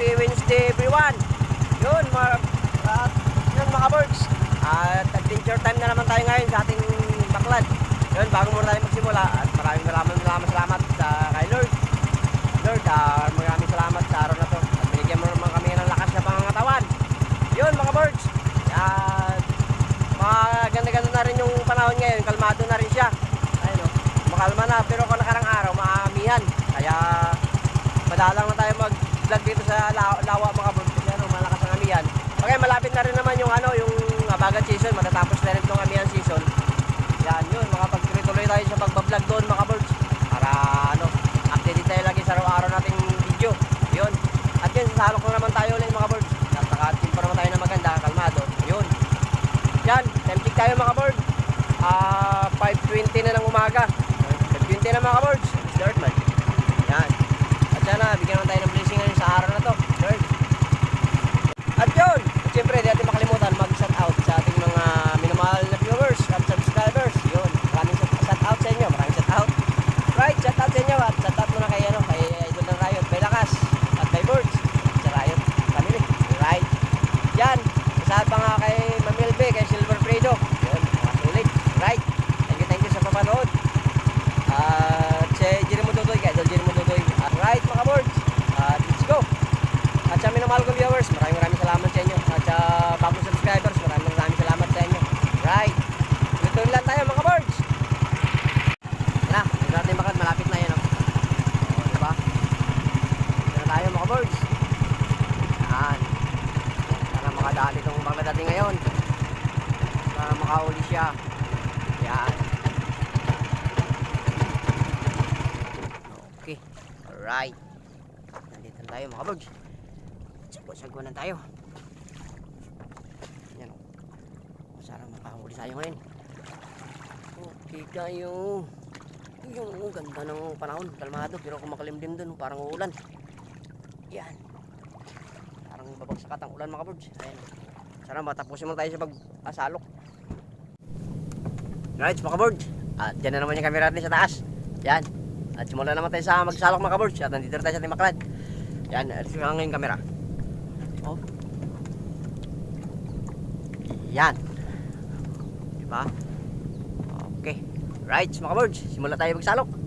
Happy Wednesday everyone. Yun mga at yun mga birds. At adventure time na naman tayo ngayon sa ating baklad. Yun, bago muna tayo magsimula at maraming maraming maraming salamat sa kay Lord. Lord, ah, maraming salamat sa araw na to. At binigyan mo naman kami ng lakas na pangangatawan. Yun mga birds. At maganda-ganda na rin yung panahon ngayon. Kalmado na rin siya. Ayun o. Makalma na. Pero kung nakarang araw, maamihan. Kaya madalang na tayo mag-vlog dito sa la- lawa mga. Kasi ano, malakas ang amihan. Okay, malapit na rin naman yung ano, yung abagat season. Matatapos na rin itong amihan season. Yan yun, makapag-tuloy tayo sa pagbablog doon mga birds. Para ano, update tayo lagi sa araw-araw nating video. Yun. At yun, sasalok na naman tayo ulit mga birds. At naka-team pa naman tayo na maganda, kalmado. Yun. Yan, time check tayo mga birds. Ah, 5.20 na ng umaga. 5.20 na mga birds. Start man. Yan. At sana, bigyan naman tayo ng sa araw Na tayo. Yan. Sana makahuli tayo ngayon. Okay tayo. Yung ganda ng panahon. Kalmado. Pero kung makalimlim dun, parang uulan. Yan. Parang babagsak at ang ulan mga birds. Ayan. Sana matapusin mo tayo sa pag-asalok. Right, mga birds. At dyan na naman yung camera natin sa taas. Yan. At simula naman tayo sa magsalok mga birds. At nandito na tayo sa ating maklad. Yan, nga yung camera. Oh. Yan. Diba? Okay. Right, mga birds. Simula tayo magsalok.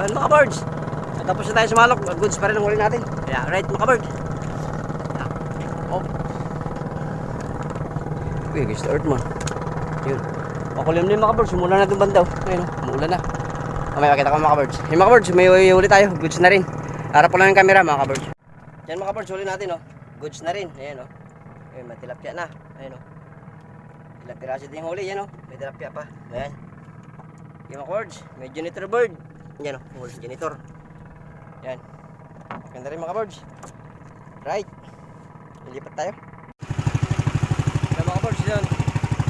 Yun mga birds. Tapos na tayo sumalok. Goods pa rin ang huli natin. Kaya right mga birds. Yeah. Oh. Uy, gusto earth man. Yun. Makulimlim mga birds. Umulan na itong bandaw. Ayun, oh, umulan na. Mamaya makita ko mga birds. Yung mga birds, may huli tayo. Goods na rin. Harap ko lang yung camera mga birds. Yan mga birds, huli natin oh. Goods na rin. Ayan oh. Ayun, may tilapia na. Ayan oh. Ilang piraso din yung huli. Yan oh. May tilapia pa. Ayan. Yung mga birds, may janitor bird. Yan oh, huli si janitor. Yan. Ganda rin mga birds. Right. Lilipat tayo. Yan mga birds yun.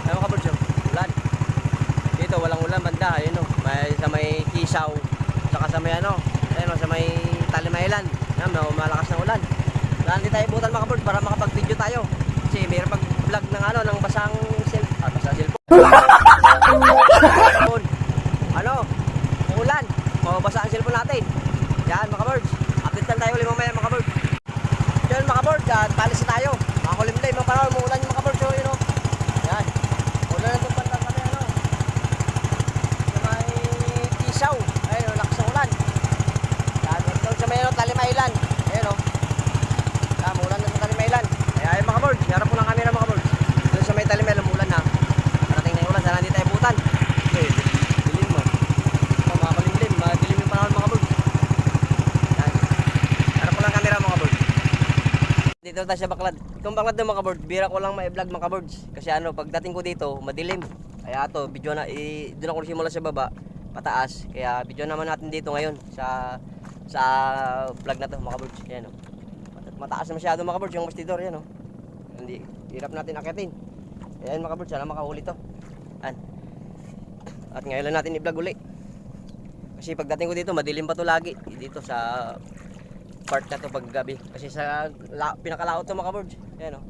Yan mga birds yun. Ulan. Dito walang ulan banda. Ayun oh. May, sa may kisaw. Saka sa may ano. Ayun oh, sa may Talimaylan. Yan, malakas ng ulan. Saan di tayo butan mga birds para makapag-video tayo. Kasi mayroon pag-vlog ng ano, ng basang cell, ah, basang cellphone. ano? Ulan. Mababasa ang cellphone natin. Yan mga birds. Update lang tayo ulit mamaya mga birds. Yan mga birds, at palis tayo. Mga kulimlim, mga panahon, umuulan yung mga birds. Oh, yun, oh. Yan. Ulan na itong pantan kami, ano. Sa may kisaw. Ayun, oh, lakas ng ulan. Yan, ito sa may ano, Talimailan. Ayun, oh. Yan, umulan na sa Talimailan. Kaya ayun mga birds, harap ko lang camera mga birds. Doon sa may Talimailan, umulan na. Parating na yung ulan, sana hindi tayo butan. Okay, dilim mo. Ito, mga kalimlim, madilim yung panahon mga birds. Yan. Harap ko lang camera mga birds. Dito tayo sa baklad. Itong baklad ng mga birds, bira ko lang ma-vlog mga birds. Kasi ano, pagdating ko dito, madilim. Kaya to, video na, i, doon ako simula sa baba, pataas. Kaya video naman natin dito ngayon sa sa vlog na to mga birds. Yan o. Mataas na masyado mga birds yung bastidor, yan o. Hindi, hirap natin akitin. Ayan mga birds, sana makahuli to. An. At ngayon lang natin i-vlog uli. Kasi pagdating ko dito, madilim pa to lagi. Dito sa part na to pag gabi. Kasi sa la, pinakalaot to mga birds. Ayan o.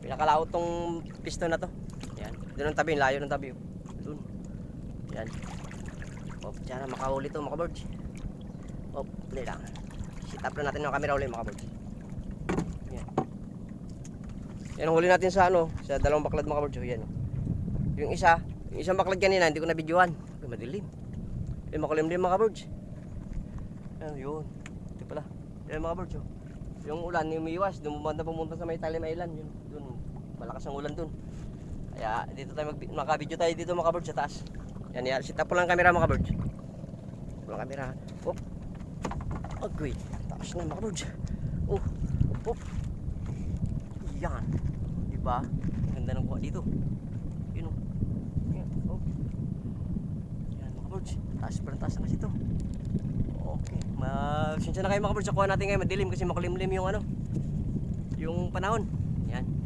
Pinakalaot tong piston na to. Yan. Doon ang tabi, layo ng tabi. oh. Doon. Yan. Oh, sana makahuli to mga birds. Oh, hindi lang. Sit na natin ng camera ulit mga birds. Yan. Yan ang huli natin sa ano, sa dalawang baklad mga birds. Oh, yan. oh. Yung isa, yung isang baklad kanina, hindi ko na videoan. Madilim. Yung makulimlim mga birds. Ayun, yun. Yan mga birds. Oh. Yung ulan, yung umiiwas, dumumanda pumunta sa may Talim Island. Yun, dun, malakas ang ulan dun. Kaya dito tayo mag makabidyo tayo dito mga birds sa taas. Yan, yan. Sit up lang ang camera mga birds. Pulang camera. Oh. Agoy. Taas na mga birds. Oh. Oh. Yan. Diba? Ang Ganda ng kuha dito. Yun oh. Yan. Oh. Yan mga birds. Taas pa taas na kasi ito. Okay. Masensya na kayo mga. Sa kuha natin ngayon madilim kasi makulimlim yung ano. Yung panahon. Yan.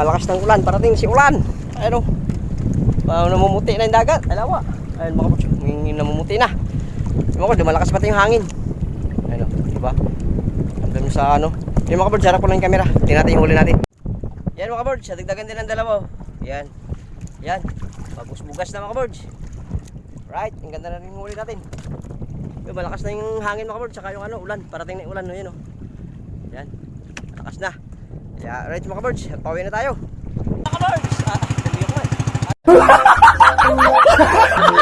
Lakas ng ulan. Parating si ulan. Ayun o. Uh, namumuti na yung dagat. Alawa. Ayun mga. May namumuti na. Mga kabards, malakas pati yung hangin. Ayun o. Diba? Hanggang sa ano. Yung mga kabards, harap ko lang yung camera. Tingnan natin yung huli natin. Yan mga kabards. Dagdagan din ang dalawa. oh. Yan. Yan. Bagus-bugas na mga kabards. Right. Ang ganda na rin yung huli natin. Yung malakas na yung hangin mga kabards. Saka yung ano, ulan. Parating na yung ulan. No, yun o. Yan. Malakas na. Kaya, right mga kabards. Pauwi na tayo. Mga kabards. Ah, dali ako man.